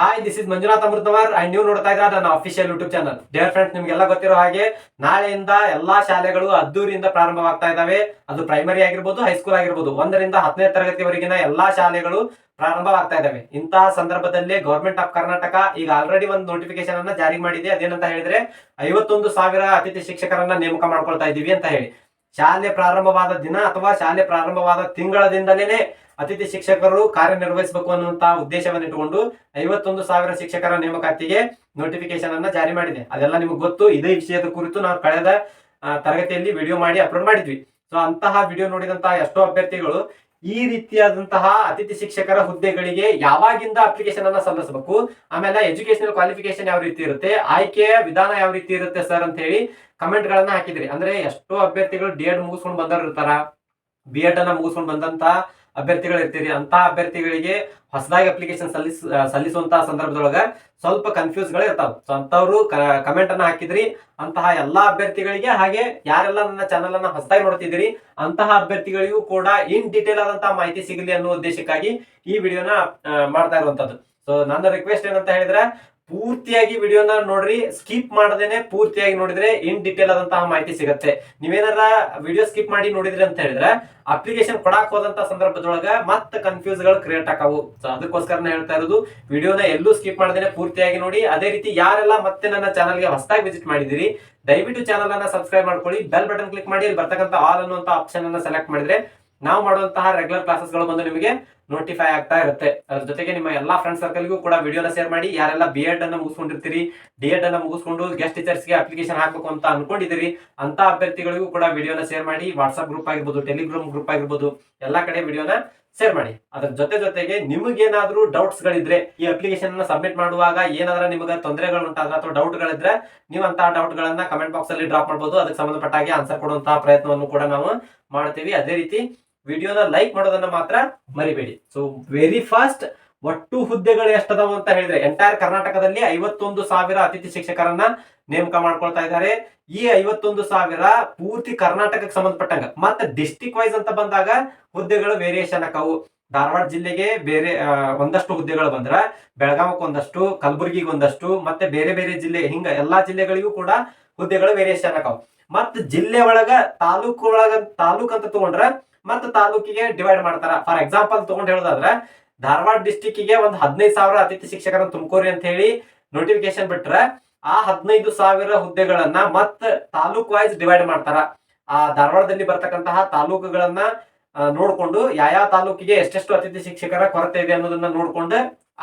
Hi this is Manjunath Amritavar. And ನೀವು ನೋಡ್ತಾ ಇದ್ರೆ ನನ್ನ official YouTube channel dear friends ನಿಮ್ಗೆಲ್ಲ ಗೊತ್ತಿರೋ ಹಾಗೆ ನಾಳೆಯಿಂದ ಎಲ್ಲಾ ಶಾಲೆಗಳು ಅದ್ದೂರಿಯಿಂದ ಪ್ರಾರಂಭವಾಗ್ತಾ ಇದಾವೆ ಅದು ಪ್ರೈಮರಿ ಆಗಿರ್ಬೋದು ಹೈಸ್ಕೂಲ್ ಆಗಿರ್ಬೋದು. ಒಂದರಿಂದ ಹತ್ತನೇ ತರಗತಿವರೆಗಿನ ಎಲ್ಲಾ ಶಾಲೆಗಳು ಪ್ರಾರಂಭವಾಗ್ತಾ ಇದಾವೆ ಇಂತಹ ಸಂದರ್ಭದಲ್ಲಿ ಗವರ್ಮೆಂಟ್ ಆಫ್ ಕರ್ನಾಟಕ ಈಗ ಆಲ್ರೆಡಿ ಒಂದು ನೋಟಿಫಿಕೇಶನ್ ಅನ್ನ ಜಾರಿ ಮಾಡಿದೆ. ಅದೇನಂತ ಹೇಳಿದ್ರೆ, ಐವತ್ತೊಂದು ಸಾವಿರ ಅತಿಥಿ ಶಿಕ್ಷಕರನ್ನ ನೇಮಕ ಮಾಡ್ಕೊಳ್ತಾ ಇದೀವಿ ಅಂತ ಹೇಳಿ. ಶಾಲೆ ಪ್ರಾರಂಭವಾದ ದಿನ ಅಥವಾ ಶಾಲೆ ಪ್ರಾರಂಭವಾದ ತಿಂಗಳದಿಂದಲೇ ಅತಿಥಿ ಶಿಕ್ಷಕರು ಕಾರ್ಯನಿರ್ವಹಿಸಬೇಕು ಅನ್ನುವಂತ ಉದ್ದೇಶವನ್ನು ಇಟ್ಟುಕೊಂಡು ಐವತ್ತೊಂದು ಸಾವಿರ ಶಿಕ್ಷಕರ ನೇಮಕಾತಿಗೆ ನೋಟಿಫಿಕೇಶನ್ ಅನ್ನ ಜಾರಿ ಮಾಡಿದೆ. ಅದೆಲ್ಲ ನಿಮಗೆ ಗೊತ್ತು. ಇದೇ ವಿಷಯದ ಕುರಿತು ನಾವು ಕಳೆದ ತರಗತಿಯಲ್ಲಿ ವಿಡಿಯೋ ಮಾಡಿ ಅಪ್ಲೋಡ್ ಮಾಡಿದ್ವಿ. ಸೊ ಅಂತಹ ವಿಡಿಯೋ ನೋಡಿದಂತಹ ಎಷ್ಟೋ ಅಭ್ಯರ್ಥಿಗಳು ಈ ರೀತಿಯಾದಂತಹ ಅತಿಥಿ ಶಿಕ್ಷಕರ ಹುದ್ದೆಗಳಿಗೆ ಯಾವಾಗಿಂದ ಅಪ್ಲಿಕೇಶನ್ ಅನ್ನ ಸಲ್ಲಿಸಬೇಕು? ಆಮೇಲೆ ಎಜುಕೇಶನಲ್ ಕ್ವಾಲಿಫಿಕೇಶನ್ ಯಾವ ರೀತಿ ಇರುತ್ತೆ? ಆಯ್ಕೆಯ ವಿಧಾನ ಯಾವ ರೀತಿ ಇರುತ್ತೆ ಸರ್ ಅಂತ ಹೇಳಿ ಕಮೆಂಟ್ ಗಳನ್ನ ಹಾಕಿದ್ರಿ. ಅಂದ್ರೆ ಎಷ್ಟೋ ಅಭ್ಯರ್ಥಿಗಳು ಡಿ ಎಡ್ ಮುಗಿಸ್ಕೊಂಡು ಬಂದವರು ಇರ್ತಾರ. ಬಿ ಎಡ್ ಅನ್ನ ಮುಗಿಸ್ಕೊಂಡು ಬಂದಂತ ಅಭ್ಯರ್ಥಿಗಳು ಇರ್ತೀರಿ. ಅಂತ ಅಭ್ಯರ್ಥಿಗಳಿಗೆ ಹೊಸದಾಗಿ ಅಪ್ಲಿಕೇಶನ್ ಸಲ್ಲಿಸ್ ಸಲ್ಲಿಸುವಂತಹ ಸಂದರ್ಭದೊಳಗ ಸ್ವಲ್ಪ ಕನ್ಫ್ಯೂಸ್ಗಳು ಇರ್ತಾವ. ಸೊ ಅಂತವ್ರು ಕಮೆಂಟ್ ಅನ್ನ ಹಾಕಿದ್ರಿ. ಅಂತಹ ಎಲ್ಲಾ ಅಭ್ಯರ್ಥಿಗಳಿಗೆ ಹಾಗೆ ಯಾರೆಲ್ಲ ನನ್ನ ಚಾನಲ್ ಅನ್ನ ಹೊಸದಾಗಿ ನೋಡ್ತಿದ್ದೀರಿ, ಅಂತಹ ಅಭ್ಯರ್ಥಿಗಳಿಗೂ ಕೂಡ ಇನ್ ಡೀಟೇಲ್ ಆದಂತಹ ಮಾಹಿತಿ ಸಿಗಲಿ ಅನ್ನೋ ಉದ್ದೇಶಕ್ಕಾಗಿ ಈ ವಿಡಿಯೋನ ಮಾಡ್ತಾ ಇರುವಂತದ್ದು ಸೊ ನನ್ನ ರಿಕ್ವೆಸ್ಟ್ ಏನಂತ ಹೇಳಿದ್ರೆ ಪೂರ್ತಿಯಾಗಿ ವಿಡಿಯೋನ ನೋಡ್ರಿ ಸ್ಕಿಪ್ ಮಾಡದೇನೆ ಪೂರ್ತಿಯಾಗಿ ನೋಡಿದ್ರೆ ಇನ್ ಡೀಟೇಲ್ ಆದಂತಹ ಮಾಹಿತಿ ಸಿಗುತ್ತೆ. ನೀವೇನಾರ ವಿಡಿಯೋ ಸ್ಕಿಪ್ ಮಾಡಿ ನೋಡಿದ್ರಿ ಅಂತ ಹೇಳಿದ್ರೆ ಅಪ್ಲಿಕೇಶನ್ ಕೊಡಕ್ ಹೋದಂತ ಸಂದರ್ಭದೊಳಗ ಮತ್ತೆ ಕನ್ಫ್ಯೂಸ್ಗಳು ಕ್ರಿಯೇಟ್ ಆಕಾವು ಅದಕ್ಕೋಸ್ಕರ ಹೇಳ್ತಾ ಇರೋದು, ವಿಡಿಯೋನ ಎಲ್ಲೂ ಸ್ಕಿಪ್ ಮಾಡದೇನೆ ಪೂರ್ತಿಯಾಗಿ ನೋಡಿ. ಅದೇ ರೀತಿ ಯಾರೆಲ್ಲ ಮತ್ತೆ ನನ್ನ ಚಾನಲ್ಗೆ ಹೊಸದಾಗಿ ವಿಸಿಟ್ ಮಾಡಿದಿರಿ ದಯವಿಟ್ಟು ಚಾನಲ್ ಅನ್ನ ಸಬ್ಸ್ಕ್ರೈಬ್ ಮಾಡ್ಕೊಳ್ಳಿ. ಬೆಲ್ ಬಟನ್ ಕ್ಲಿಕ್ ಮಾಡಿ, ಅಲ್ಲಿ ಬರ್ತಕ್ಕಂಥ ಆಲ್ ಅನ್ನುವಂತ ಆಪ್ಷನ್ ಅನ್ನ ಸೆಲೆಕ್ಟ್ ಮಾಡಿದ್ರೆ, ನಾವು ಮಾಡುವಂತಹ ರೆಗ್ಯುಲರ್ ಕ್ಲಾಸಸ್ಗಳು ಬಂದು ನಿಮಗೆ ನೋಟಿಫೈ ಆಗ್ತಾ ಇರುತ್ತೆ. ಅದ್ರ ಜೊತೆಗೆ ನಿಮ್ಮ ಎಲ್ಲಾ ಫ್ರೆಂಡ್ ಸರ್ಕಲ್ಗೂ ಕೂಡ ವಿಡಿಯೋನ ಶೇರ್ ಮಾಡಿ, ಯಾರೆಲ್ಲ ಬಿ ಎಡ್ ಅನ್ನ ಮುಗಿಸ್ಕೊಂಡಿರ್ತೀರಿ ಡಿ ಎಡ್ ಅನ್ನ ಮುಗಿಸ್ಕೊಂಡು ಗೆಸ್ಟ್ ಟೀಚರ್ಸ್ಗೆ ಅಪ್ಲಿಕೇಶನ್ ಹಾಕಬೇಕು ಅಂತ ಅನ್ಕೊಂಡಿದ್ದೀರಿ ಅಂತ ಅಭ್ಯರ್ಥಿಗಳಿಗೂ ಕೂಡ ವಿಡಿಯೋನ ಶೇರ್ ಮಾಡಿ ವಾಟ್ಸ್ಆಪ್ ಗ್ರೂಪ್ ಆಗಿರ್ಬೋದು ಟೆಲಿಗ್ರಾಮ್ ಗ್ರೂಪ್ ಆಗಿರ್ಬೋದು, ಎಲ್ಲಾ ಕಡೆ ವಿಡಿಯೋನ ಶೇರ್ ಮಾಡಿ. ಅದ್ರ ಜೊತೆ ಜೊತೆಗೆ ನಿಮಗೇನಾದ್ರೂ ಡೌಟ್ಸ್ ಗಳಿದ್ರೆ, ಈ ಅಪ್ಲಿಕೇಶನ್ ಅನ್ನ ಸಬ್ಮಿಟ್ ಮಾಡುವಾಗ ಏನಾದ್ರೂ ನಿಮಗೆ ತೊಂದರೆಗಳು ಉಂಟಾದ್ರೆ ಅಥವಾ ಡೌಟ್ ಗಳಿದ್ರೆ, ನೀವು ಅಂತ ಡೌಟ್ ಗಳನ್ನ ಕಮೆಂಟ್ ಬಾಕ್ಸ್ ಅಲ್ಲಿ ಡ್ರಾಪ್ ಮಾಡಬಹುದು ಅದಕ್ಕೆ ಸಂಬಂಧಪಟ್ಟಾಗಿ ಆನ್ಸರ್ ಕೊಡುವಂತಹ ಪ್ರಯತ್ನವನ್ನು ಕೂಡ ನಾವು ಮಾಡ್ತೀವಿ. ಅದೇ ರೀತಿ ವಿಡಿಯೋನ ಲೈಕ್ ಮಾಡೋದನ್ನ ಮಾತ್ರ ಮರಿಬೇಡಿ. ಸೊ ವೆರಿ ಫಾಸ್ಟ್ ಒಟ್ಟು ಹುದ್ದೆಗಳು ಎಷ್ಟದಾವ ಅಂತ ಹೇಳಿದ್ರೆ ಎಂಟೈರ್ ಕರ್ನಾಟಕದಲ್ಲಿ ಐವತ್ತೊಂದು ಸಾವಿರ ಅತಿಥಿ ಶಿಕ್ಷಕರನ್ನ ನೇಮಕ ಮಾಡ್ಕೊಳ್ತಾ ಇದ್ದಾರೆ. ಈ ಐವತ್ತೊಂದು ಸಾವಿರ ಪೂರ್ತಿ ಕರ್ನಾಟಕಕ್ಕೆ ಸಂಬಂಧಪಟ್ಟಂಗ. ಮತ್ತೆ ಡಿಸ್ಟಿಕ್ ವೈಸ್ ಅಂತ ಬಂದಾಗ ಹುದ್ದೆಗಳು ವೇರಿಯೇಷನ್ ಆಕವು ಧಾರವಾಡ ಜಿಲ್ಲೆಗೆ ಬೇರೆ ಒಂದಷ್ಟು ಹುದ್ದೆಗಳು ಬಂದ್ರ, ಬೆಳಗಾವಕ್ಕೆ ಒಂದಷ್ಟು, ಕಲಬುರಗಿಗೆ ಒಂದಷ್ಟು, ಮತ್ತೆ ಬೇರೆ ಬೇರೆ ಜಿಲ್ಲೆ, ಹಿಂಗ ಎಲ್ಲಾ ಜಿಲ್ಲೆಗಳಿಗೂ ಕೂಡ ಹುದ್ದೆಗಳು ವೇರಿಯೇಷನ್ ಆಕಾವು ಮತ್ತ ಜಿಲ್ಲೆ ಒಳಗ ತಾಲೂಕು ಒಳಗ ತಾಲೂಕ್ ಅಂತ ತಗೊಂಡ್ರ ಮತ್ತ ತಾಲೂಕಿಗೆ ಡಿವೈಡ್ ಮಾಡ್ತಾರ. ಫಾರ್ ಎಕ್ಸಾಂಪಲ್ ತಗೊಂಡ್ ಹೇಳೋದಾದ್ರೆ, ಧಾರವಾಡ ಡಿಸ್ಟಿಕ್ಗೆ ಒಂದ್ ಹದಿನೈದು ಸಾವಿರ ಅತಿಥಿ ಶಿಕ್ಷಕರನ್ನ ತುಮಕೂರಿ ಅಂತ ಹೇಳಿ ನೋಟಿಫಿಕೇಶನ್ ಬಿಟ್ರೆ ಆ ಹದಿನೈದು ಸಾವಿರ ಹುದ್ದೆಗಳನ್ನ ಮತ್ತ ತಾಲೂಕ್ ವೈಸ್ ಡಿವೈಡ್ ಮಾಡ್ತಾರ. ಆ ಧಾರವಾಡದಲ್ಲಿ ಬರ್ತಕ್ಕಂತಹ ತಾಲೂಕುಗಳನ್ನ ನೋಡ್ಕೊಂಡು ಯಾವ ತಾಲೂಕಿಗೆ ಎಷ್ಟೆಷ್ಟು ಅತಿಥಿ ಶಿಕ್ಷಕರ ಕೊರತೆ ಇದೆ ಅನ್ನೋದನ್ನ ನೋಡ್ಕೊಂಡು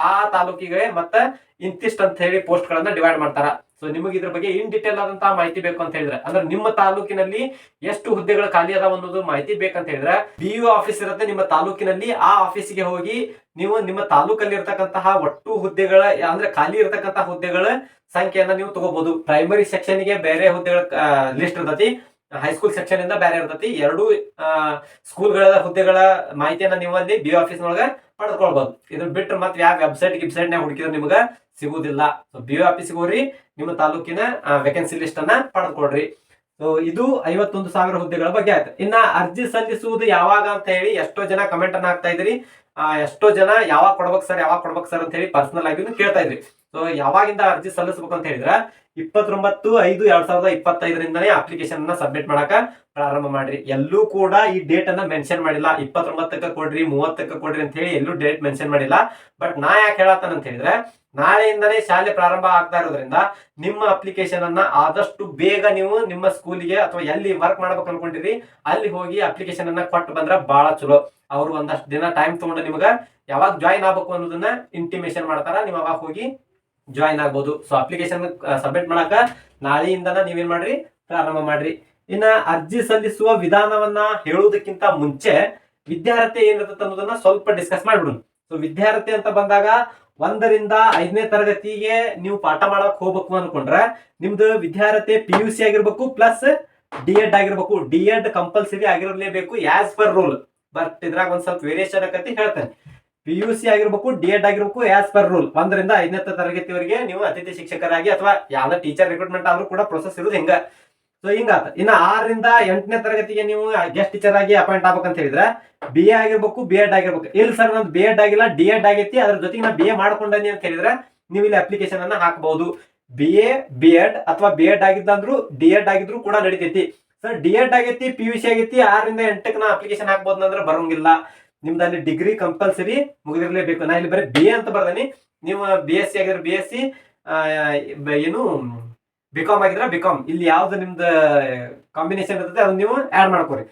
ಆ ತಾಲೂಕಿಗೆ ಮತ್ತೆ ಇಂತಿಷ್ಟು ಅಂತ ಹೇಳಿ ಪೋಸ್ಟ್ ಗಳನ್ನ ಡಿವೈಡ್ ಮಾಡ್ತಾರ. ಸೊ ನಿಮಗೆ ಇದ್ರ ಬಗ್ಗೆ ಇನ್ ಡಿಟೇಲ್ ಆದಂತಹ ಮಾಹಿತಿ ಬೇಕು ಅಂತ ಹೇಳಿದ್ರೆ, ಅಂದ್ರೆ ನಿಮ್ಮ ತಾಲೂಕಿನಲ್ಲಿ ಎಷ್ಟು ಹುದ್ದೆಗಳು ಖಾಲಿ ಅದಾವ ಅನ್ನೋದು ಮಾಹಿತಿ ಬೇಕಂತ ಹೇಳಿದ್ರೆ ಬಿ ಯು ಆಫೀಸ್ ಇರುತ್ತೆ ನಿಮ್ಮ ತಾಲೂಕಿನಲ್ಲಿ, ಆ ಆಫೀಸಿಗೆ ಹೋಗಿ ನೀವು ನಿಮ್ಮ ತಾಲೂಕಲ್ಲಿ ಇರ್ತಕ್ಕಂತಹ ಒಟ್ಟು ಹುದ್ದೆಗಳ, ಅಂದ್ರೆ ಖಾಲಿ ಇರತಕ್ಕಂತಹ ಹುದ್ದೆಗಳ ಸಂಖ್ಯೆಯನ್ನ ನೀವು ತಗೋಬಹುದು ಪ್ರೈಮರಿ ಸೆಕ್ಷನ್ಗೆ ಬೇರೆ ಹುದ್ದೆಗಳ ಲಿಸ್ಟ್ ಇರ್ತತಿ. ಹೈಸ್ಕೂಲ್ ಸೆಕ್ಷನ್ ಇಂದ ಬೇರೆ ಇರ್ತತಿ. ಎರಡು ಸ್ಕೂಲ್ಗಳ ಹುದ್ದೆಗಳ ಮಾಹಿತಿಯನ್ನ ನೀವು ಅಲ್ಲಿ ಬಿ ಆಫೀಸ್ ನೊಳಗ ಪಡೆದುಕೊಳ್ಬಹುದು ಇದನ್ನ ಬಿಟ್ರೆ ಮತ್ತೆ ಯಾವ ವೆಬ್ಸೈಟ್ ವೆಬ್ಸೈಟ್ ನಾಗ ಹುಡುಕಿದ್ರೆ ನಿಮ್ಗೆ ಸಿಗುವುದಿಲ್ಲ ಸೊ ಬಿ ಆಫೀಸ್ಗೆ ಹೋಗ್ರಿ, ನಿಮ್ಮ ತಾಲೂಕಿನ ವೇಕೆನ್ಸಿ ಲಿಸ್ಟ್ ಅನ್ನ ಪಡೆದುಕೊಡ್ರಿ ಸೊ ಇದು ಐವತ್ತೊಂದು ಸಾವಿರ ಹುದ್ದೆಗಳ ಬಗ್ಗೆ ಆಯ್ತು. ಇನ್ನ ಅರ್ಜಿ ಸಲ್ಲಿಸುವುದು ಯಾವಾಗ ಅಂತ ಹೇಳಿ ಎಷ್ಟೋ ಜನ ಕಮೆಂಟ್ ಅನ್ನ ಹಾಕ್ತಾ ಇದ್ರಿ ಎಷ್ಟೋ ಜನ ಯಾವಾಗ ಕೊಡ್ಬೇಕು ಸರ್ ಯಾವಾಗ ಕೊಡ್ಬೇಕು ಸರ್ ಅಂತ ಹೇಳಿ ಪರ್ಸನಲ್ ಆಗಿ ಕೇಳ್ತಾ ಇದ್ರಿ. ಸೊ ಯಾವಾಗಿಂದ ಅರ್ಜಿ ಸಲ್ಲಿಸಬೇಕು ಅಂತ ಹೇಳಿದ್ರೆ, ಇಪ್ಪತ್ತೊಂಬತ್ತು ಐದು ಎರಡ್ ಸಾವಿರದ ಇಪ್ಪತ್ತೈದರಿಂದನೇ ಅಪ್ಲಿಕೇಶನ್ ಅನ್ನ ಸಬ್ಮಿಟ್ ಮಾಡಕ ಪ್ರಾರಂಭ ಮಾಡ್ರಿ. ಎಲ್ಲೂ ಕೂಡ ಈ ಡೇಟ್ ಅನ್ನ ಮೆನ್ಷನ್ ಮಾಡಿಲ್ಲ. ಇಪ್ಪತ್ತೊಂಬತ್ತಕ್ಕೆ ಕೊಡ್ರಿ, ಮೂವತ್ತಕ್ಕೆ ಕೊಡ್ರಿ ಅಂತ ಹೇಳಿ ಎಲ್ಲೂ ಡೇಟ್ ಮೆನ್ಷನ್ ಮಾಡಿಲ್ಲ. ಬಟ್ ನಾ ಯಾಕೆ ಹೇಳತ್ತಾನ ಅಂತ ಹೇಳಿದ್ರೆ, ನಾಳೆಯಿಂದನೇ ಶಾಲೆ ಪ್ರಾರಂಭ ಆಗ್ತಾ ಇರೋದ್ರಿಂದ ನಿಮ್ಮ ಅಪ್ಲಿಕೇಶನ್ ಅನ್ನ ಆದಷ್ಟು ಬೇಗ ನೀವು ನಿಮ್ಮ ಸ್ಕೂಲಿಗೆ ಅಥವಾ ಎಲ್ಲಿ ವರ್ಕ್ ಮಾಡ್ಬೇಕು ಅನ್ಕೊಂಡಿರಿ, ಅಲ್ಲಿ ಹೋಗಿ ಅಪ್ಲಿಕೇಶನ್ ಅನ್ನ ಕೊಟ್ಟು ಬಂದ್ರ ಬಹಳ ಚಲೋ. ಅವ್ರು ಒಂದಷ್ಟು ದಿನ ಟೈಮ್ ತಗೊಂಡು ನಿಮಗ ಯಾವಾಗ ಜಾಯಿನ್ ಆಗ್ಬೇಕು ಅನ್ನೋದನ್ನ ಇಂಟಿಮೇಶನ್ ಮಾಡ್ತಾರ. ನೀವು ಅವಾಗ ಹೋಗಿ ಜಾಯಿನ್ ಆಗ್ಬೋದು. ಸೊ ಅಪ್ಲಿಕೇಶನ್ ಸಬ್ಮಿಟ್ ಮಾಡಕ ನಾಳೆಯಿಂದನ ನೀವೇನ್ ಮಾಡ್ರಿ? ಪ್ರಾರಂಭ ಮಾಡ್ರಿ. ಇನ್ನ ಅರ್ಜಿ ಸಲ್ಲಿಸುವ ವಿಧಾನವನ್ನ ಹೇಳುವುದಕ್ಕಿಂತ ಮುಂಚೆ ವಿದ್ಯಾರ್ಥಿ ಏನಿರುತ್ತೆ ಅನ್ನೋದನ್ನ ಸ್ವಲ್ಪ ಡಿಸ್ಕಸ್ ಮಾಡ್ಬಿಡೋಣ. ಸೊ ವಿದ್ಯಾರ್ಥಿ ಅಂತ ಬಂದಾಗ ಒಂದರಿಂದ ಐದನೇ ತರಗತಿಗೆ ನೀವು ಪಾಠ ಮಾಡಕ್ ಹೋಗ್ಬೇಕು ಅನ್ಕೊಂಡ್ರೆ ನಿಮ್ದು ವಿದ್ಯಾರ್ಥಿ ಪಿ ಯು ಸಿ ಆಗಿರ್ಬೇಕು ಪ್ಲಸ್ ಡಿ ಎಡ್ ಆಗಿರ್ಬೇಕು. ಡಿ ಎಡ್ ಕಂಪಲ್ಸರಿ ಆಗಿರಲೇಬೇಕು ಆಸ್ ಪರ್ ರೂಲ್ ಬಟ್ ಇದ್ರಾಗ ಒಂದ್ ಸ್ವಲ್ಪ ವೇರಿಯೇಷನ್ ಆಕತಿ ಹೇಳ್ತೇನೆ. ಪಿ ಯು ಸಿ ಆಗಿರ್ಬೇಕು ಡಿ ಎಡ್ ಆಗಿರ್ಬೇಕು ಆಸ್ ಪರ್ ರೂಲ್ ಒಂದರಿಂದ ಐದನೇ ತರಗತಿವರೆಗೆ ನೀವು ಅತಿಥಿ ಶಿಕ್ಷಕರಾಗಿ ಅಥವಾ ಯಾವ್ದೋ ಟೀಚರ್ ರಿಕ್ರೂಟ್ಮೆಂಟ್ ಆದ್ರೂ ಕೂಡ ಪ್ರೊಸೆಸ್ ಇರೋದು ಹಿಂಗ. ಸೊ ಹಿಂಗಾತ. ಇನ್ನ ಆರರಿಂದ ಎಂಟನೇ ತರಗತಿಗೆ ನೀವು ಗೆಸ್ಟ್ ಟೀಚರ್ ಆಗಿ ಅಪಾಯಿಂಟ್ ಆಗ್ಬೇಕಂತ ಹೇಳಿದ್ರೆ ಬಿ ಎ ಆಗಿರ್ಬೇಕು ಬಿ ಎಡ್ ಆಗಿರ್ಬೇಕು. ಇಲ್ಲಿ ಸರ್ ನಂದು ಬಿ ಎಡ್ ಆಗಿಲ್ಲ ಡಿ ಎಡ್ ಆಗೈತಿ, ಅದ್ರ ಜೊತೆಗೆ ನಾ ಬಿ ಎ ಮಾಡ್ಕೊಂಡಿ ಅಂತ ಹೇಳಿದ್ರೆ, ನೀವು ಇಲ್ಲಿ ಅಪ್ಲಿಕೇಶನ್ ಅನ್ನ ಹಾಕಬಹುದು ಬಿ ಎ ಬಿ ಎಡ್ ಅಥವಾ ಬಿ ಎಡ್ ಆಗಿದ್ದಂದ್ರು ಡಿ ಎಡ್ ಆಗಿದ್ರು ಕೂಡ ನಡಿತೈತಿ. ಸರ್ ಡಿ ಎಡ್ ಆಗೈತಿ ಪಿ ಯು ಸಿ ಆಗೈತಿ, ಆರರಿಂದ ಎಂಟಕ್ಕೆ ನಾ ಅಪ್ಲಿಕೇಶನ್ ಹಾಕ್ಬೋದು ಅಂದ್ರೆ ಬರೋಂಗಿಲ್ಲ. ನಿಮ್ದು ಅಲ್ಲಿ ಡಿಗ್ರಿ ಕಂಪಲ್ಸರಿ ಮುಗಿದಿರಲೇಬೇಕು. ನಾ ಇಲ್ಲಿ ಬರೀ ಬಿ ಎ ಅಂತ ಬರ್ದೇನಿ. ನೀವು ಬಿ ಎಸ್ ಸಿ ಆಗಿದ್ರೆ ಬಿ ಎಸ್ ಸಿ ಏನು ಬಿ ಕಾಮ್ ಆಗಿದ್ರೆ ಬಿ ಕಾಮ್ ಇಲ್ಲಿ ಯಾವ್ದು ನಿಮ್ದು ಕಾಂಬಿನೇಷನ್ ಇರ್ತದೆ, ಅದನ್ನ ನೀವು ಆಡ್ ಮಾಡ್ಕೋರಿ.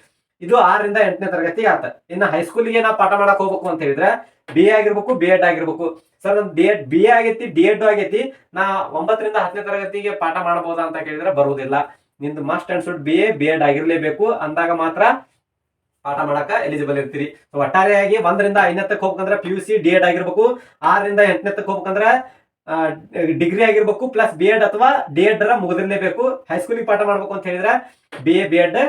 ಇದು ಆರರಿಂದ ಎಂಟನೇ ತರಗತಿ ಆತ. ಇನ್ನು ಹೈಸ್ಕೂಲಿಗೆ ನಾವು ಪಾಠ ಮಾಡಕ್ ಹೋಗ್ಬೇಕು ಅಂತ ಹೇಳಿದ್ರೆ ಬಿ ಎ ಆಗಿರ್ಬೇಕು ಬಿ ಎಡ್ ಆಗಿರ್ಬೇಕು. ಸರ್ ನನ್ ಬಿ ಎಡ್ ಬಿ ಎ ಆಗೈತಿ ಬಿ ಎಡ್ ಆಗೈತಿ. ನಾ ಒಂಬತ್ತರಿಂದ ಹತ್ತನೇ ತರಗತಿಗೆ ಪಾಠ ಮಾಡಬಹುದಾ ಅಂತ ಕೇಳಿದ್ರೆ ಬರುವುದಿಲ್ಲ. ನಿಮ್ದು must and should B A B Ed ಆಗಿರ್ಲೇಬೇಕು. ಅಂದಾಗ ಮಾತ್ರ ಪಾಠ ಮಾಡಕ ಎಲಿಜಿಬಲ್ ಇರ್ತೀರಿ. ಸೊ ಒಟ್ಟಾರೆಯಾಗಿ ಒಂದರಿಂದ ಐದನೇತ್ತಕ್ಕೆ ಹೋಗ್ಬೇಕಂದ್ರೆ P U C D Ed ಆಗಿರ್ಬೇಕು. ಆರರಿಂದ ಎಂಟನೇತಕ್ಕೆ ಹೋಗ್ಬೇಕಂದ್ರೆ ಡಿಗ್ರಿ ಆಗಿರ್ಬೇಕು ಪ್ಲಸ್ ಬಿ ಎಡ್ ಅಥವಾ ಡಿ ಎಡ್ ಮುಗಿದಿರಲೇಬೇಕು ಹೈಸ್ಕೂಲಿಗೆ ಪಾಠ ಮಾಡ್ಬೇಕು ಅಂತ ಹೇಳಿದ್ರೆ ಬಿ ಎ ಬಿ ಎಡ್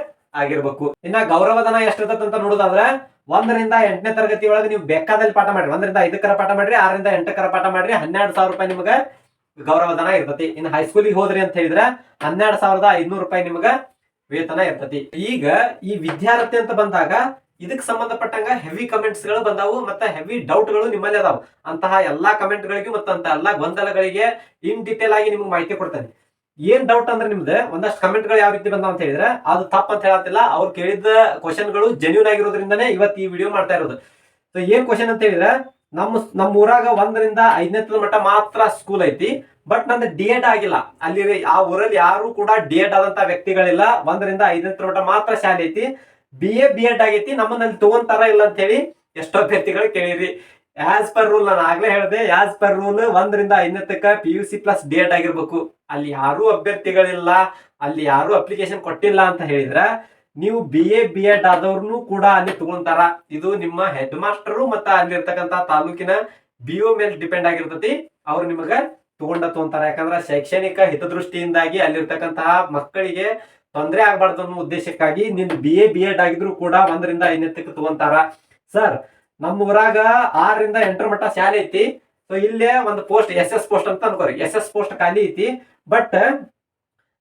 ಆಗಿರ್ಬೇಕು. ಇನ್ನ ಗೌರವಧನ ಎಷ್ಟಿರ್ತದೆ ಅಂತ ನೋಡೋದಾದ್ರೆ, ಒಂದರಿಂದ ಎಂಟನೇ ತರಗತಿ ಒಳಗೆ ನೀವು ಬೇಕಾದಲ್ಲಿ ಪಾಠ ಮಾಡ್ರಿ. ಒಂದರಿಂದ ಐದಕ್ಕರ ಪಾಠ ಮಾಡ್ರಿ, ಆರರಿಂದ ಎಂಟಕ್ಕರ ಪಾಠ ಮಾಡ್ರಿ, ಹನ್ನೆರಡು ಸಾವಿರ ರೂಪಾಯಿ ನಿಮಗೆ ಗೌರವಧನ ಇರ್ತತಿ. ಇನ್ನು ಹೈಸ್ಕೂಲಿಗೆ ಹೋದ್ರಿ ಅಂತ ಹೇಳಿದ್ರೆ, ಹನ್ನೆರಡು ಸಾವಿರದ ಐದ್ನೂರು ರೂಪಾಯಿ ನಿಮ್ಗೆ ವೇತನ ಇರ್ತತಿ ಈಗ ಈ ವಿದ್ಯಾರ್ಥಿ ಅಂತ ಬಂದಾಗ ಇದಕ್ಕೆ ಸಂಬಂಧಪಟ್ಟಂಗ ಹೆವಿ ಕಮೆಂಟ್ಸ್ಗಳು ಬಂದಾವು ಮತ್ತೆ ಹೆವಿ ಡೌಟ್ಗಳು ನಿಮ್ಮಲ್ಲಿ ಅದಾವು. ಅಂತಹ ಎಲ್ಲಾ ಕಮೆಂಟ್ ಗಳಿಗೂ ಮತ್ತು ಅಂತ ಎಲ್ಲಾ ಗೊಂದಲಗಳಿಗೆ ಇನ್ ಡೀಟೇಲ್ ಆಗಿ ನಿಮ್ಗೆ ಮಾಹಿತಿ ಕೊಡ್ತೇನೆ. ಏನ್ ಡೌಟ್ ಅಂದ್ರೆ ನಿಮ್ದು? ಒಂದಷ್ಟು ಕಮೆಂಟ್ಗಳು ಯಾವ ರೀತಿ ಬಂದಾವ ಅಂತ ಹೇಳಿದ್ರೆ, ಅದು ತಪ್ಪ ಅಂತ ಹೇಳತ್ತಿಲ್ಲ ಅವ್ರು ಕೇಳಿದ ಕ್ವಶನ್ಗಳು ಜೆನ್ಯೂನ್ ಆಗಿರೋದ್ರಿಂದನೇ ಇವತ್ತು ಈ ವಿಡಿಯೋ ಮಾಡ್ತಾ ಇರೋದು. ಸೊ ಏನ್ ಕ್ವಶನ್ ಅಂತ ಹೇಳಿದ್ರೆ, ನಮ್ಮ ನಮ್ಮ ಊರಾಗ ಒಂದರಿಂದ ಐದನೇ ಮಟ್ಟ ಮಾತ್ರ ಸ್ಕೂಲ್ ಐತಿ. ಬಟ್ ನಂದು ಡಿ ಆಗಿಲ್ಲ. ಅಲ್ಲಿ ಆ ಊರಲ್ಲಿ ಯಾರು ಕೂಡ ಡಿ ಎಡ್ ಆದಂತ ವ್ಯಕ್ತಿಗಳಿಲ್ಲ. ಒಂದರಿಂದ ಐದನೇ ತರಗತಿ ಮಾತ್ರ ಶಾಲೆ ಐತಿ. ಬಿ ಎ ಬಿ ಎಡ್ ಆಗೈತಿ. ನಮ್ಮನ್ನಲ್ಲಿ ತಗೊಂತಾರ ಇಲ್ಲ ಅಂತ ಹೇಳಿ ಎಷ್ಟೋ ಅಭ್ಯರ್ಥಿಗಳು ಕೇಳಿರಿ ಆಸ್ ಪರ್ ರೂಲ್ ನಾನು ಆಗ್ಲೇ ಹೇಳಿದೆ ಆಸ್ ಪರ್ ರೂಲ್ ಒಂದರಿಂದ ಐದನೇ ತಕ್ಕ P U C plus D Ed ಆಗಿರ್ಬೇಕು. ಅಲ್ಲಿ ಯಾರು ಅಭ್ಯರ್ಥಿಗಳಿಲ್ಲ, ಅಲ್ಲಿ ಯಾರು ಅಪ್ಲಿಕೇಶನ್ ಕೊಟ್ಟಿಲ್ಲ ಅಂತ ಹೇಳಿದ್ರ ನೀವು ಬಿ ಎ ಬಿ ಎಡ್ ಆದವ್ರನ್ನು ಕೂಡ ಅಲ್ಲಿ ತಗೊಂತಾರ. ಇದು ನಿಮ್ಮ ಹೆಡ್ ಮಾಸ್ಟರು ಮತ್ತ ಅಲ್ಲಿರ್ತಕ್ಕಂತ ತಾಲೂಕಿನ ಬಿ ಒ ಮೇಲೆ ಡಿಪೆಂಡ್ ಆಗಿರ್ತತಿ. ಅವ್ರು ನಿಮಗ ತಗೊಂಡ ತಗೊಂತಾರ ಯಾಕಂದ್ರೆ ಶೈಕ್ಷಣಿಕ ಹಿತದೃಷ್ಟಿಯಿಂದಾಗಿ ಅಲ್ಲಿರ್ತಕ್ಕಂತಹ ಮಕ್ಕಳಿಗೆ ತೊಂದರೆ ಆಗ್ಬಾರ್ದು ಅನ್ನೋ ಉದ್ದೇಶಕ್ಕಾಗಿ ನಿನ್ ಬಿ ಎ ಬಿ ಎಡ್ ಆಗಿದ್ರು ಕೂಡ ಒಂದರಿಂದ ಐದನೇತ್ತಕ್ಕೆ ತಗೊಂತಾರ. ಸರ್ ನಮ್ಮ ಊರಾಗ ಆರರಿಂದ ಎಂಟರ ಮಟ್ಟ ಶಾಲೆ ಐತಿ. ಸೊ ಇಲ್ಲೇ ಒಂದು ಪೋಸ್ಟ್ ಎಸ್ ಎಸ್ ಪೋಸ್ಟ್ ಅಂತ ಅನ್ಕೋರಿ. ಎಸ್ ಎಸ್ ಪೋಸ್ಟ್ ಖಾಲಿ ಐತಿ. ಬಟ್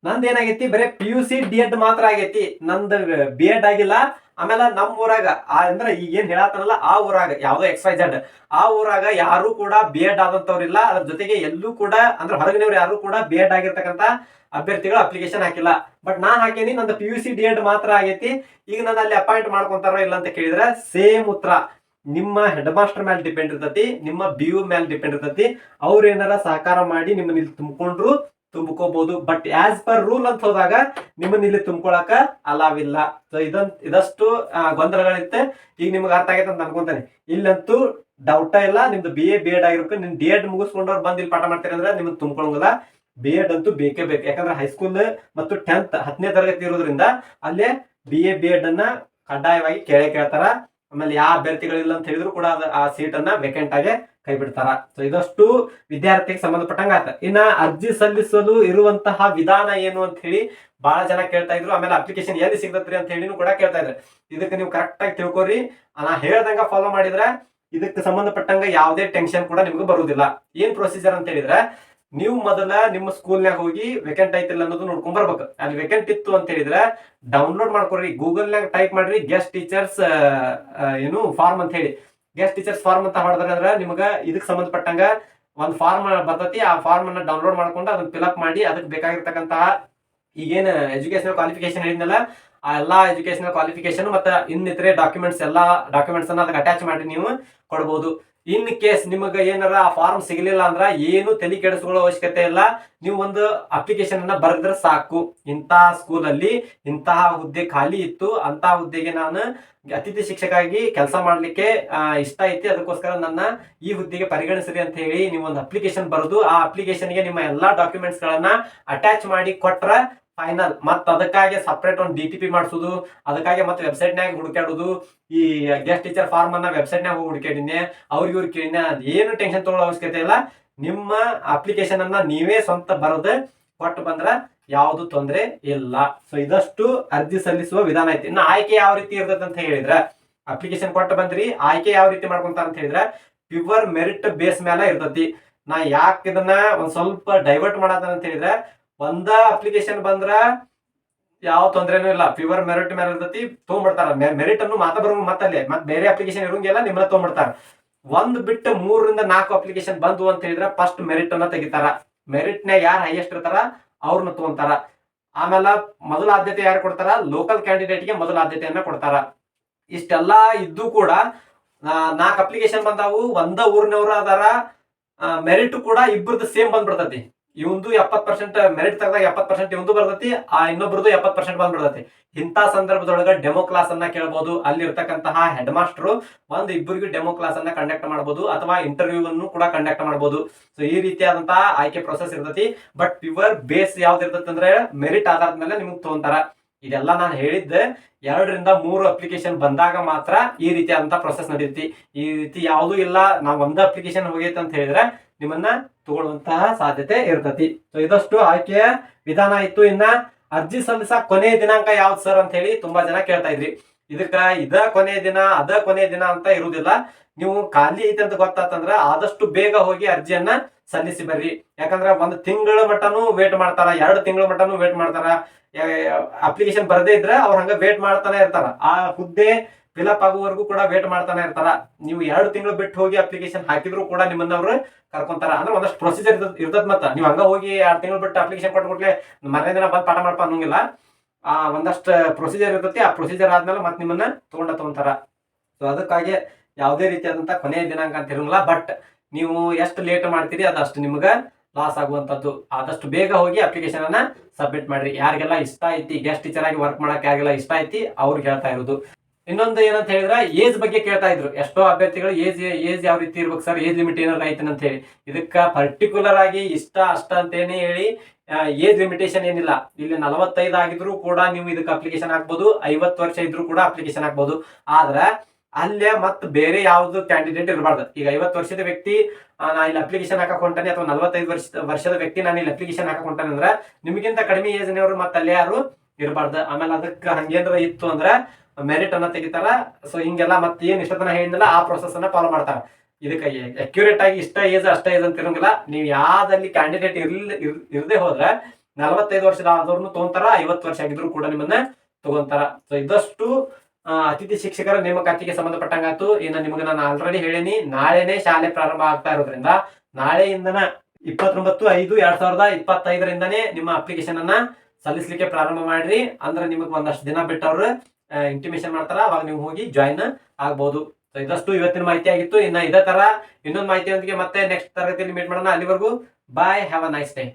ನಂದ್ ಏನಾಗೈತಿ ಬರೀ P U C D Ed ಮಾತ್ರ ಆಗೈತಿ. ನಂದ್ ಬಿ ಎಡ್ ಆಗಿಲ್ಲ. ಆಮೇಲೆ ನಮ್ಮ ಊರಾಗ, ಆ ಅಂದ್ರೆ ಈಗ ಏನ್ ಹೇಳತ್ತಾರಲ್ಲ ಆ ಊರಾಗ, ಯಾವ್ದೋ ಎಕ್ಸ್ ವೈ ಜೆಡ್ ಆ ಊರಾಗ ಯಾರು ಕೂಡ ಬಿ ಎಡ್ ಆದಂತವ್ರಿಲ್ಲ ಅದ್ರ ಜೊತೆಗೆ ಎಲ್ಲೂ ಕೂಡ, ಅಂದ್ರೆ ಹೊರಗಿನವ್ರು ಯಾರು ಕೂಡ ಬಿ ಎಡ್ ಆಗಿರ್ತಕ್ಕಂತ ಅಭ್ಯರ್ಥಿಗಳು ಅಪ್ಲಿಕೇಶನ್ ಹಾಕಿಲ್ಲ. ಬಟ್ ನಾನ್ ಹಾಕೇನಿ, ನಂದು P U C D Ed ಮಾತ್ರ ಆಗೈತಿ. ಈಗ ನಾನು ಅಲ್ಲಿ ಅಪಾಯಿಂಟ್ ಮಾಡ್ಕೊಂತಾರೋ ಇಲ್ಲ ಅಂತ ಕೇಳಿದ್ರೆ ಸೇಮ್ ಉತ್ತರ ನಿಮ್ಮ ಹೆಡ್ ಮಾಸ್ಟರ್ ಮೇಲೆ ಡಿಪೆಂಡ್ ಇರ್ತತಿ, ನಿಮ್ಮ ಬಿ ಯು ಮೇಲೆ ಡಿಪೆಂಡ್ ಇರ್ತತಿ. ಅವ್ರ ಏನಾರ ಸಹಕಾರ ಮಾಡಿ ನಿಮ್ಮನ್ನ ಇಲ್ಲಿ ತುಂಬಿಕೊಂಡ್ರು ತುಂಬ್ಕೋಬಹುದು ಬಟ್ ಆಸ್ ಪರ್ ರೂಲ್ ಅಂತ ಹೋದಾಗ ನಿಮ್ಮನ್ನ ಇಲ್ಲಿ ತುಂಬ್ಕೊಳಕ ಅಲಾವ್ ಇಲ್ಲ ಸೊ ಇದಂತ ಇದಷ್ಟು ಗೊಂದಲಗಳಿತ್ತೆ. ಈಗ ನಿಮ್ಗೆ ಅರ್ಥ ಆಗೈತೆ ಅಂತ ಅನ್ಕೊಂತಾನೆ. ಇಲ್ಲಂತೂ ಡೌಟ ಇಲ್ಲ. ನಿಮ್ದು ಬಿ ಎ ಬಿ ಎಡ್ ಆಗಿರ್ಬೇಕು ನಿಮ್ ಡಿ ಎಡ್ ಮುಗಿಸ್ಕೊಂಡವ್ರು ಬಂದು ಇಲ್ಲಿ ಪಾಠ ಮಾಡ್ತೀರಿ ಅಂದ್ರೆ ನಿಮ್ಗೆ ತುಂಬ್ಕೊಳಂಗಿಲ್ಲ. ಬಿ ಎಡ್ ಅಂತೂ ಬೇಕೇ ಬೇಕು. ಯಾಕಂದ್ರೆ ಹೈಸ್ಕೂಲ್ ಮತ್ತು ಟೆಂತ್ ಹತ್ತನೇ ತರಗತಿ ಇರೋದ್ರಿಂದ ಅಲ್ಲೇ ಬಿ ಎ ಬಿ ಎಡ್ ಅನ್ನ ಕಡ್ಡಾಯವಾಗಿ ಕೇಳೇ ಕೇಳ್ತಾರ. ಆಮೇಲೆ ಯಾವ ಅಭ್ಯರ್ಥಿಗಳಿಲ್ಲ ಅಂತ ಹೇಳಿದ್ರು ಕೂಡ ಆ ಸೀಟ್ ಅನ್ನ ವೇಕೆಂಟ್ ಆಗಿ ಕೈ ಬಿಡ್ತಾರ ಸೊ ಇದಷ್ಟು ವಿದ್ಯಾರ್ಥಿಗೆ ಸಂಬಂಧಪಟ್ಟಂಗ ಆತ ಇನ್ನ ಅರ್ಜಿ ಸಲ್ಲಿಸಲು ಇರುವಂತಹ ವಿಧಾನ ಏನು ಅಂತ ಹೇಳಿ ಬಹಳ ಜನ ಕೇಳ್ತಾ ಇದ್ರು. ಆಮೇಲೆ ಅಪ್ಲಿಕೇಶನ್ ಎಲ್ಲಿ ಸಿಗತ್ರಿ ಅಂತ ಹೇಳಿನೂ ಕೂಡ ಕೇಳ್ತಾ ಇದ್ರೆ. ಇದಕ್ಕೆ ನೀವು ಕರೆಕ್ಟ್ ಆಗಿ ತಿಳ್ಕೊರಿ. ನಾ ಹೇಳ್ದಂಗ ಫಾಲೋ ಮಾಡಿದ್ರೆ ಇದಕ್ಕೆ ಸಂಬಂಧಪಟ್ಟಂಗ ಯಾವುದೇ ಟೆನ್ಷನ್ ಕೂಡ ನಿಮ್ಗೆ ಬರುವುದಿಲ್ಲ ಏನ್ ಪ್ರೊಸೀಜರ್ ಅಂತ ಹೇಳಿದ್ರೆ ನೀವು ಮೊದಲ ನಿಮ್ಮ ಸ್ಕೂಲ್ನಾಗ ಹೋಗಿ ವೇಕೆಂಟ್ ಐತಿಲ್ಲ ಅನ್ನೋದು ನೋಡ್ಕೊಂಡ್ ಬರ್ಬೇಕು. ಅಲ್ಲಿ ವೇಕೆಂಟ್ ಇತ್ತು ಅಂತ ಹೇಳಿದ್ರೆ ಡೌನ್ಲೋಡ್ ಮಾಡ್ಕೊಡ್ರಿ. ಗೂಗಲ್ನಾಗ ಟೈಪ್ ಮಾಡ್ರಿ ಗೆಸ್ಟ್ ಟೀಚರ್ಸ್ ಏನು ಫಾರ್ಮ್ ಅಂತ ಹೇಳಿ. ಗೆಸ್ಟ್ ಟೀಚರ್ಸ್ ಫಾರ್ಮ್ ಅಂತ ಹೊಡೆದ್ರೆ ಅಂದ್ರೆ ನಿಮಗೆ ಇದಕ್ಕೆ ಸಂಬಂಧಪಟ್ಟಂಗ ಒಂದು ಫಾರ್ಮ್ ಬರ್ತತಿ. ಆ ಫಾರ್ಮ್ ಅನ್ನ ಡೌನ್ಲೋಡ್ ಮಾಡ್ಕೊಂಡು ಅದನ್ನ ಫಿಲ್ಅಪ್ ಮಾಡಿ ಅದಕ್ಕೆ ಬೇಕಾಗಿರ್ತಕ್ಕಂತಹ ಈಗೇನು ಎಜುಕೇಶನಲ್ ಕ್ವಾಲಿಫಿಕೇಶನ್ ಹೇಳಿದ್ನಲ್ಲ, ಆ ಎಲ್ಲಾ ಎಜುಕೇಶನಲ್ ಕ್ವಾಲಿಫಿಕೇಶನ್ ಮತ್ತೆ ಇನ್ನಿತರೆ ಡಾಕ್ಯುಮೆಂಟ್ಸ್ ಎಲ್ಲಾ ಡಾಕ್ಯುಮೆಂಟ್ಸ್ ಅನ್ನ ಅದಕ್ಕೆ ಅಟ್ಯಾಚ್ ಮಾಡಿ ನೀವು ಕೊಡ್ಬೋದು. ಇನ್ ಕೇಸ್ ನಿಮಗೆ ಏನಾರ ಆ ಫಾರ್ಮ್ ಸಿಗಲಿಲ್ಲ ಅಂದ್ರ ಏನು ತಲೆ ಕೆಡಿಸ್ಕೊಳ್ಳೋ ಅವಶ್ಯಕತೆ ಇಲ್ಲ. ನೀವು ಒಂದು ಅಪ್ಲಿಕೇಶನ್ ಅನ್ನ ಬರೆದ್ರೆ ಸಾಕು. ಇಂತಹ ಸ್ಕೂಲ್ ಅಲ್ಲಿ ಇಂತಹ ಹುದ್ದೆ ಖಾಲಿ ಇತ್ತು. ಅಂತಹ ಹುದ್ದೆಗೆ ನಾನು ಅತಿಥಿ ಶಿಕ್ಷಕಾಗಿ ಕೆಲಸ ಮಾಡ್ಲಿಕ್ಕೆ ಇಷ್ಟ ಐತಿ. ಅದಕ್ಕೋಸ್ಕರ ನನ್ನ ಈ ಹುದ್ದೆಗೆ ಪರಿಗಣಿಸ್ರಿ ಅಂತ ಹೇಳಿ ನೀವು ಒಂದು ಅಪ್ಲಿಕೇಶನ್ ಬರೆದು ಆ ಅಪ್ಲಿಕೇಶನ್ಗೆ ನಿಮ್ಮ ಎಲ್ಲಾ ಡಾಕ್ಯುಮೆಂಟ್ಸ್ ಗಳನ್ನ ಅಟ್ಯಾಚ್ ಮಾಡಿ ಕೊಟ್ರ ಫೈನಲ್ ಮತ್ತ ಅದಕ್ಕಾಗಿ ಸಪ್ರೇಟ್ ಒಂದು ಡಿ ಟಿ ಪಿ ಮಾಡಿಸೋದು. ಅದಕ್ಕಾಗಿ ಮತ್ತೆ ವೆಬ್ಸೈಟ್ನಾಗ ಹುಡುಕಾಡೋದು ಈ ಗೆಸ್ಟ್ ಟೀಚರ್ ಫಾರ್ಮ್ ಅನ್ನ ವೆಬ್ಸೈಟ್ನಾಗ ಹೋಗಿ ಹುಡುಕಾಡಿದ್ನೆ ಅವ್ರಿಗೆ ಇವ್ರಿಗೆ ಕೇಳಿನ ಏನು ಟೆನ್ಷನ್ ತಗೊಳ್ಳೋ ಅವಶ್ಯಕತೆ ಇಲ್ಲ. ನಿಮ್ಮ ಅಪ್ಲಿಕೇಶನ್ ಅನ್ನ ನೀವೇ ಸ್ವಂತ ಬರೆದು ಕೊಟ್ಟು ಬಂದ್ರ ಯಾವುದು ತೊಂದರೆ ಇಲ್ಲ. ಸೊ ಇದಷ್ಟು ಅರ್ಜಿ ಸಲ್ಲಿಸುವ ವಿಧಾನ ಐತಿ. ಇನ್ನು ಆಯ್ಕೆ ಯಾವ ರೀತಿ ಇರ್ತದೆ ಅಂತ ಹೇಳಿದ್ರೆ ಅಪ್ಲಿಕೇಶನ್ ಕೊಟ್ಟು ಬಂದ್ರಿ, ಆಯ್ಕೆ ಯಾವ ರೀತಿ ಮಾಡ್ಕೊಂತ ಅಂತ ಹೇಳಿದ್ರೆ ಪ್ಯೂರ್ ಮೆರಿಟ್ ಬೇಸ್ ಮೇಲೆ ಇರ್ತತಿ. ನಾ ಯಾಕೆ ಇದನ್ನ ಒಂದ್ ಸ್ವಲ್ಪ ಡೈವರ್ಟ್ ಮಾಡತ್ತ ಅಂತ ಹೇಳಿದ್ರೆ ಒಂದ ಅಪ್ಲಿಕೇಶನ್ ಬಂದ್ರ ಯಾವ ತೊಂದ್ರೆನೂ ಇಲ್ಲ. ಫೀವರ್ ಮೆರಿಟ್ ಮೇಲೆ ಇರ್ತೈತಿ, ತೊಗೊಂಡ್ಬಿಡ್ತಾರ. ಮೆರಿಟ್ ಅನ್ನು ಮಾತಾ ಬರೋ ಮತ್ತಲ್ಲೇ. ಮತ್ ಬೇರೆ ಅಪ್ಲಿಕೇಶನ್ ಇರಂಗಿಲ್ಲ ನಿಮ್ಮನ್ನ ತೊಗೊಂಡ್ಬಿಡ್ತಾರ. ಒಂದ್ ಬಿಟ್ಟು ಮೂರರಿಂದ ನಾಲ್ಕು ಅಪ್ಲಿಕೇಶನ್ ಬಂದು ಅಂತ ಹೇಳಿದ್ರೆ ಫಸ್ಟ್ ಮೆರಿಟ್ ಅನ್ನ ತೆಗಿತಾರ. ಮೆರಿಟ್ನ ಯಾರು ಹೈಯೆಸ್ಟ್ ಇರ್ತಾರ? ಅವ್ರನ್ನ ತಗೊಂತಾರ. ಆಮೇಲೆ ಮೊದಲ ಆದ್ಯತೆ ಯಾರು ಕೊಡ್ತಾರ? ಲೋಕಲ್ ಕ್ಯಾಂಡಿಡೇಟ್ಗೆ ಮೊದಲ ಆದ್ಯತೆಯನ್ನ ಕೊಡ್ತಾರ. ಇಷ್ಟೆಲ್ಲಾ ಇದ್ದು ಕೂಡ ನಾಲ್ಕು ಅಪ್ಲಿಕೇಶನ್ ಬಂದಾವು. ಒಂದ ಊರಿನವರು ಅದಾರ. ಮೆರಿಟ್ ಕೂಡ ಇಬ್ಬರದ್ದು ಸೇಮ್ ಬಂದ್ಬಿಡ್ತೈತಿ. ಇವಂದು ಎಪ್ಪತ್ ಪರ್ಸೆಂಟ್ ಮೆರಿಟ್ ತೆಗೆದಾಗ ಎಪ್ಪತ್ ಪರ್ಸೆಂಟ್ ಇವಂದು ಬರ್ತೈತಿ, ಆ ಇನ್ನೊಬ್ರದ್ದು ಎಪ್ಪತ್ ಪರ್ಸೆಂಟ್ ಬಂದ್ಬಿಡ್ತೈತಿ ಇಂಥ ಸಂದರ್ಭದೊಳಗ ಡೆಮೋ ಕ್ಲಾಸ್ ಅನ್ನ ಕೇಳಬಹುದು ಅಲ್ಲಿ ಇರ್ತಕ್ಕಂತಹ ಹೆಡ್ ಮಾಸ್ಟರ್ ಒಂದು ಇಬ್ಬರಿಗೂ ಡೆಮೋ ಕ್ಲಾಸ್ ಅನ್ನ ಕಂಡಕ್ಟ್ ಮಾಡಬಹುದು ಅಥವಾ ಇಂಟರ್ವ್ಯೂ ಅನ್ನು ಕೂಡ ಕಂಡಕ್ಟ್ ಮಾಡಬಹುದು ಸೊ ಈ ರೀತಿಯಾದಂತಹ ಆಯ್ಕೆ ಪ್ರೊಸೆಸ್ ಇರ್ತೈತಿ. ಬಟ್ ಪ್ಯೂರ್ ಬೇಸ್ ಯಾವ್ದು ಇರ್ತೈತಿ ಅಂದ್ರೆ ಮೆರಿಟ್ ಆಧಾರದ ಮೇಲೆ ನಿಮ್ಗೆ ತಗೊಂತಾರ. ಇದೆಲ್ಲ ನಾನು ಹೇಳಿದ್ದೆ ಎರಡರಿಂದ ಮೂರು ಅಪ್ಲಿಕೇಶನ್ ಬಂದಾಗ ಮಾತ್ರ ಈ ರೀತಿಯಾದಂತಹ ಪ್ರೊಸೆಸ್ ನಡೀತಿ. ಈ ರೀತಿ ಯಾವುದೂ ಇಲ್ಲ, ನಾವು ಒಂದು ಅಪ್ಲಿಕೇಶನ್ ಹೋಗೈತೆ ಅಂತ ಹೇಳಿದ್ರೆ ನಿಮ್ಮನ್ನ ತಗೊಳ್ಳುವಂತಹ ಸಾಧ್ಯತೆ ಇರ್ತತಿ. ಸೊ ಇದಷ್ಟು ಆಯ್ಕೆಯ ವಿಧಾನ ಇತ್ತು. ಇನ್ನ ಅರ್ಜಿ ಸಲ್ಲಿಸ ಕೊನೆಯ ದಿನಾಂಕ ಯಾವ್ದು ಸರ್ ಅಂತ ಹೇಳಿ ತುಂಬಾ ಜನ ಕೇಳ್ತಾ ಇದ್ರಿ. ಇದಕ್ಕ ಇದ ಕೊನೆಯ ದಿನ, ಅದ ಕೊನೆಯ ದಿನ ಅಂತ ಇರುವುದಿಲ್ಲ ನೀವು ಖಾಲಿ ಐತೆ ಅಂತ ಗೊತ್ತಾತಂದ್ರ ಆದಷ್ಟು ಬೇಗ ಹೋಗಿ ಅರ್ಜಿಯನ್ನ ಸಲ್ಲಿಸಿ ಬರ್ರಿ. ಯಾಕಂದ್ರ ಒಂದು ತಿಂಗಳ ಮಟ್ಟನು ವೇಟ್ ಮಾಡ್ತಾರ, ಎರಡು ತಿಂಗಳ ಮಟ್ಟನು ವೇಟ್ ಮಾಡ್ತಾರ. ಅಪ್ಲಿಕೇಶನ್ ಬರದೇ ಇದ್ರೆ ಅವ್ರ ಹಂಗ ವೇಟ್ ಮಾಡ್ತಾನೆ ಇರ್ತಾರ. ಆ ಹುದ್ದೆ ಫಿಲಪ್ ಆಗುವವರೆಗೂ ಕೂಡ ವೇಟ್ ಮಾಡ್ತಾನೆ ಇರ್ತಾರ. ನೀವು ಎರಡು ತಿಂಗಳು ಬಿಟ್ಟು ಹೋಗಿ ಅಪ್ಲಿಕೇಶನ್ ಹಾಕಿದ್ರು ಕೂಡ ನಿಮ್ಮನ್ನ ಅವ್ರು ಕರ್ಕೊಂತಾರ. ಅಂದ್ರೆ ಒಂದಷ್ಟು ಪ್ರೊಸೀಜರ್ ಇರ್ತದ ಮತ್ತ. ನೀವು ಹಂಗ ಹೋಗಿ ಎರಡು ತಿಂಗಳು ಬಿಟ್ಟು ಅಪ್ಲಿಕೇಶನ್ ಕೊಟ್ಬಿಟ್ಲೆ ಮನೆ ದಿನ ಬಂದು ಪಾಠ ಮಾಡ್ಪ ಅನ್ನೋಂಗಿಲ್ಲ. ಆ, ಒಂದಷ್ಟು ಪ್ರೊಸೀಜರ್ ಇರ್ತೈತಿ. ಆ ಪ್ರೊಸೀಜರ್ ಆದ್ಮೇಲೆ ಮತ್ತೆ ನಿಮ್ಮನ್ನ ತಗೊಂಡ ತಗೊಂತಾರ. ಸೊ ಅದಕ್ಕಾಗಿ ಯಾವುದೇ ರೀತಿಯಾದಂತ ಕೊನೆಯ ದಿನಾಂಕ ಅಂತ ಇರಂಗಿಲ್ಲ. ಬಟ್ ನೀವು ಎಷ್ಟು ಲೇಟ್ ಮಾಡ್ತೀರಿ ಅದಷ್ಟು ನಿಮ್ಗೆ ಲಾಸ್ ಆಗುವಂತದ್ದು. ಆದಷ್ಟು ಬೇಗ ಹೋಗಿ ಅಪ್ಲಿಕೇಶನ್ ಅನ್ನ ಸಬ್ಮಿಟ್ ಮಾಡ್ರಿ. ಯಾರಿಗೆಲ್ಲ ಇಷ್ಟ ಐತಿ ಗೆಸ್ಟ್ ಟೀಚರ್ ಆಗಿ ವರ್ಕ್ ಮಾಡಕ್ಕೆ ಯಾರಿಗೆಲ್ಲ ಇಷ್ಟ ಐತಿ ಅವ್ರಿಗೆ ಹೇಳ್ತಾ ಇರೋದು. ಇನ್ನೊಂದು ಏನಂತ ಹೇಳಿದ್ರೆ ಏಜ್ ಬಗ್ಗೆ ಕೇಳ್ತಾ ಇದ್ರು. ಎಷ್ಟೋ ಅಭ್ಯರ್ಥಿಗಳು ಏಜ್ ಏಜ್ ಯಾವ ರೀತಿ ಇರ್ಬೇಕು ಸರ್ ಏಜ್ ಲಿಮಿಟ್ ಏನಾರ ಐತೆ ಅಂತ ಹೇಳಿ. ಇದಕ್ಕ ಪರ್ಟಿಕ್ಯುಲರ್ ಆಗಿ ಇಷ್ಟ, ಅಷ್ಟ ಅಂತೇನೆ ಹೇಳಿ ಏಜ್ ಲಿಮಿಟೇಷನ್ ಏನಿಲ್ಲ. ಇಲ್ಲಿ ನಲವತ್ತೈದು ಆಗಿದ್ರು ಕೂಡ ನೀವು ಇದಕ್ಕೆ ಅಪ್ಲಿಕೇಶನ್ ಹಾಕ್ಬೋದು. ಐವತ್ತು ವರ್ಷ ಇದ್ರು ಕೂಡ ಅಪ್ಲಿಕೇಶನ್ ಹಾಕ್ಬೋದು. ಆದ್ರೆ, ಅಲ್ಲೇ ಮತ್ತೆ ಬೇರೆ ಯಾವ್ದು ಕ್ಯಾಂಡಿಡೇಟ್ ಇರಬಾರ್ದು. ಈಗ ಐವತ್ತು ವರ್ಷದ ವ್ಯಕ್ತಿ ನಾ ಇಲ್ಲಿ ಅಪ್ಲಿಕೇಶನ್ ಹಾಕಕ್ ಅಥವಾ ನಲವತ್ತೈದು ವರ್ಷ, ವರ್ಷದ ವ್ಯಕ್ತಿ ನಾನು ಇಲ್ಲಿ ಅಪ್ಲಿಕೇಶನ್ ಹಾಕಕ್ ಹೊಂಟಾನೆ ಅಂದ್ರೆ, ನಿಮಗಿಂತ ಕಡಿಮೆ ಏಜ್ನವರು ಮತ್ತೆ ಅಲ್ಲೇ ಯಾರು ಇರಬಾರ್ದು. ಆಮೇಲೆ ಅದಕ್ಕೆ ಹಂಗೇನ್ರ ಇತ್ತು ಅಂದ್ರೆ ಮೆರಿಟ್ ಅನ್ನ ತೆಗಿತಾರ. ಸೊ ಹಿಂಗೆಲ್ಲ ಮತ್ತೆ ಏನ್ ಇಷ್ಟತನ ಹೇಳಿದ್ನಲ್ಲ, ಆ ಪ್ರೊಸೆಸ್ ಅನ್ನ ಫಾಲೋ ಮಾಡ್ತಾರ. ಇದಕ್ಕೆ ಅಕ್ಯುರೇಟ್ ಆಗಿ ಇಷ್ಟ ಏಜ್ ಅಷ್ಟ ಏಜ್ ಅಂತ ಇರಂಗಿಲ್ಲ. ನೀವು ಯಾವ್ದಲ್ಲಿ ಕ್ಯಾಂಡಿಡೇಟ್ ಇರ್ಲಿ, ಇರ್- ಇರ್ದೇ ಹೋದ್ರೆ ನಲವತ್ತೈದು ವರ್ಷದ ಆದವ್ರನ್ನು ತಗೊಂತಾರ, ಐವತ್ತು ವರ್ಷ ಆಗಿದ್ರು ಕೂಡ ನಿಮ್ಮನ್ನ ತಗೊಂತಾರ. ಸೊ ಇದಷ್ಟು ಅತಿಥಿ ಶಿಕ್ಷಕರ ನೇಮಕಾತಿಗೆ ಸಂಬಂಧಪಟ್ಟಂಗಾತು ಇನ್ನು ನಿಮಗೆ ನಾನು ಆಲ್ರೆಡಿ ಹೇಳೀನಿ. ನಾಳೆನೆ ಶಾಲೆ ಪ್ರಾರಂಭ ಆಗ್ತಾ ಇರೋದ್ರಿಂದ ನಾಳೆಯಿಂದನ ಇಪ್ಪತ್ತೊಂಬತ್ತು, ಐದು, ಎರಡ್ ಸಾವಿರದ ಇಪ್ಪತ್ತೈದರಿಂದನೇ ನಿಮ್ಮ ಅಪ್ಲಿಕೇಶನ್ ಅನ್ನ ಸಲ್ಲಿಸ್ಲಿಕ್ಕೆ ಪ್ರಾರಂಭ ಮಾಡ್ರಿ. ಅಂದ್ರೆ ನಿಮಗೆ ಒಂದಷ್ಟು ದಿನ ಬಿಟ್ಟು ಅವ್ರು ಇಂಟಿಮೇಷನ್ ಮಾಡ್ತಾರ, ಅವಾಗ ನೀವು ಹೋಗಿ ಜಾಯಿನ್ ಆಗ್ಬೋದು. ಸೊ ಇದಷ್ಟು ಇವತ್ತಿನ ಮಾಹಿತಿ ಆಗಿತ್ತು. ಇನ್ನ ಇದೇ ತರ ಇನ್ನೊಂದು ಮಾಹಿತಿಯೊಂದಿಗೆ ಮತ್ತೆ ನೆಕ್ಸ್ಟ್ ತರಗತಿಯಲ್ಲಿ ಮೀಟ್ ಮಾಡೋಣ. ಅಲ್ಲಿವರೆಗೂ bye have a nice day